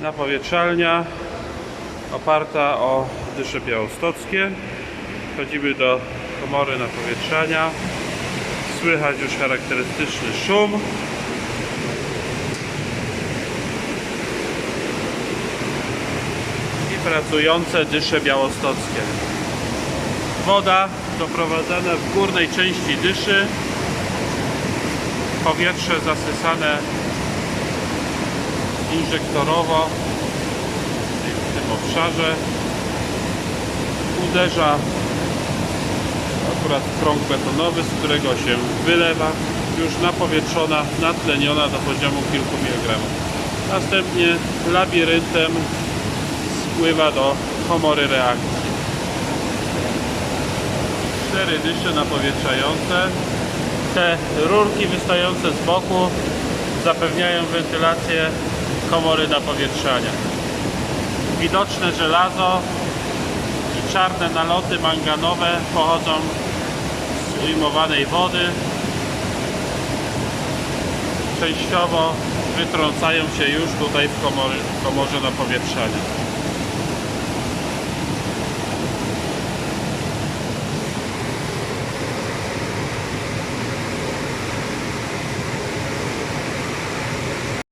Napowietrzalnia oparta o dysze białostockie. Wchodzimy do komory napowietrzania. Słychać już charakterystyczny szum. I pracujące dysze białostockie. Woda doprowadzana w górnej części dyszy. Powietrze zasysane injektorowo w tym obszarze. Uderza akurat krąg betonowy, z którego się wylewa, już napowietrzona, natleniona do poziomu kilku milogramów. Następnie labiryntem spływa do komory reakcji. Cztery dysze napowietrzające. Te rurki wystające z boku zapewniają wentylację komory napowietrzania. Widoczne żelazo i czarne naloty manganowe pochodzą z ujmowanej wody. Częściowo wytrącają się już tutaj w komory, komorze napowietrzania.